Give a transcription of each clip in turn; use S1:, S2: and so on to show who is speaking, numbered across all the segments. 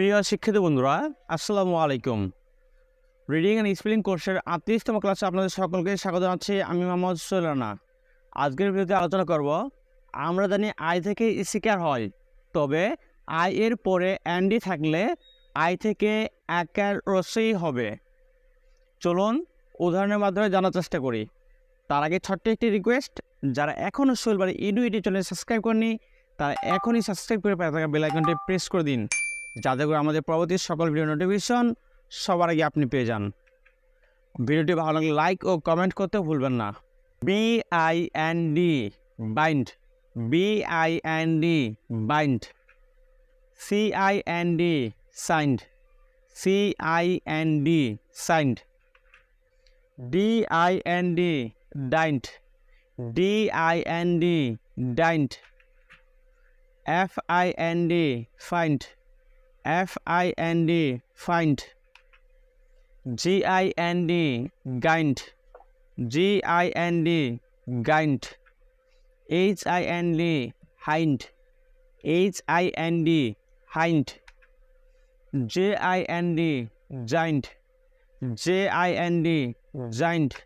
S1: প্রিয় শিক্ষিত বন্ধুরা, আসসালামু আলাইকুম। রিডিং অ্যান্ড স্পেলিং কোর্সের আটত্রিশতম ক্লাসে আপনাদের সকলকে স্বাগত জানাচ্ছি, আমি মোহাম্মদ সোলানা। আজকের ভিডিওতে আলোচনা করব, আমরা জানি আই থেকে স্বীকার হয়, তবে আই এর পরে অ্যান্ডি থাকলে আই থেকে একের রসেই হবে। চলুন উদাহরণের মাধ্যমে জানার চেষ্টা করি। তার আগে ছোট্ট একটি রিকোয়েস্ট যারা এখনও সোলবারে ইডু ইডি চ্যানেল সাবস্ক্রাইব করেনি তারা এখনই সাবস্ক্রাইব করে পাশে থাকা বেল আইকনটি প্রেস করে দিন। যাতে করে আমাদের পরবর্তী সকল ভিডিও নোটিফিকেশন সবার আগে আপনি পেয়ে যান। ভিডিওটি ভালো লাগলে লাইক ও কমেন্ট করতে ভুলবেন না। B I N D bind B I N D bind C I N D cind C I N D cind D I N D dind D I N D dind F I N D find F I N D find G I N D gind G I N D gind H I N D hind H I N D hind J I N D giant J I N D giant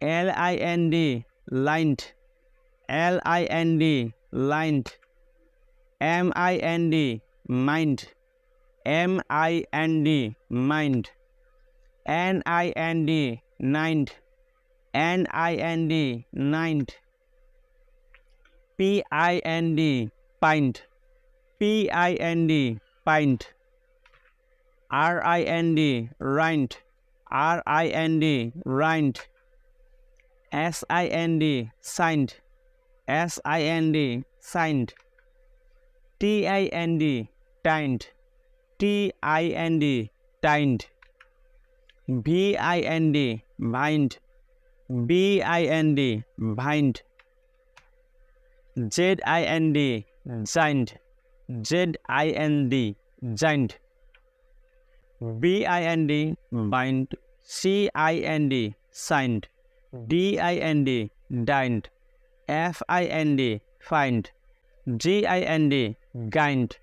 S1: L I N D lined L I N D lined M I N D mind m i n d mind n i n d mind n i n d mind p i n d pint p i n d pint r i n d rind r i n d rind s i n d signed s i n d signed t i n d tind T I N D tind V I N D vind B I N D vind Z I N D zind Z I N D zind B I N D bind C I N D cind D I N D dined f i n d find g i n d guind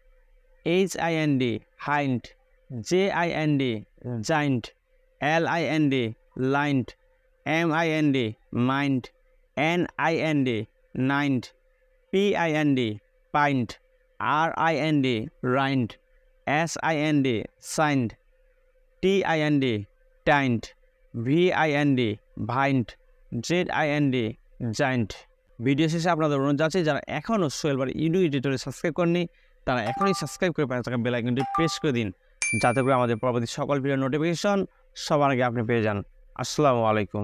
S1: H I N D hind J I N D jind L I N D lind M I N D mind N I N D nind P I N D pind R I N D rind S I N D sind T I N D tind V I N D vind Z I N D zind video শেষে আপনাদের অনুরোধ যাচ্ছে যারা এখনও সোয়েলবার YouTube এডিটরে subscribe করেনি তারা এখনই সাবস্ক্রাইব করে পাশে থাকা বেল আইকনটি প্রেস করে দিন, যাতে করে আমাদের পরবর্তী সকল ভিডিও নোটিফিকেশন সবার আগে আপনি পেয়ে যান। আসসালামু আলাইকুম।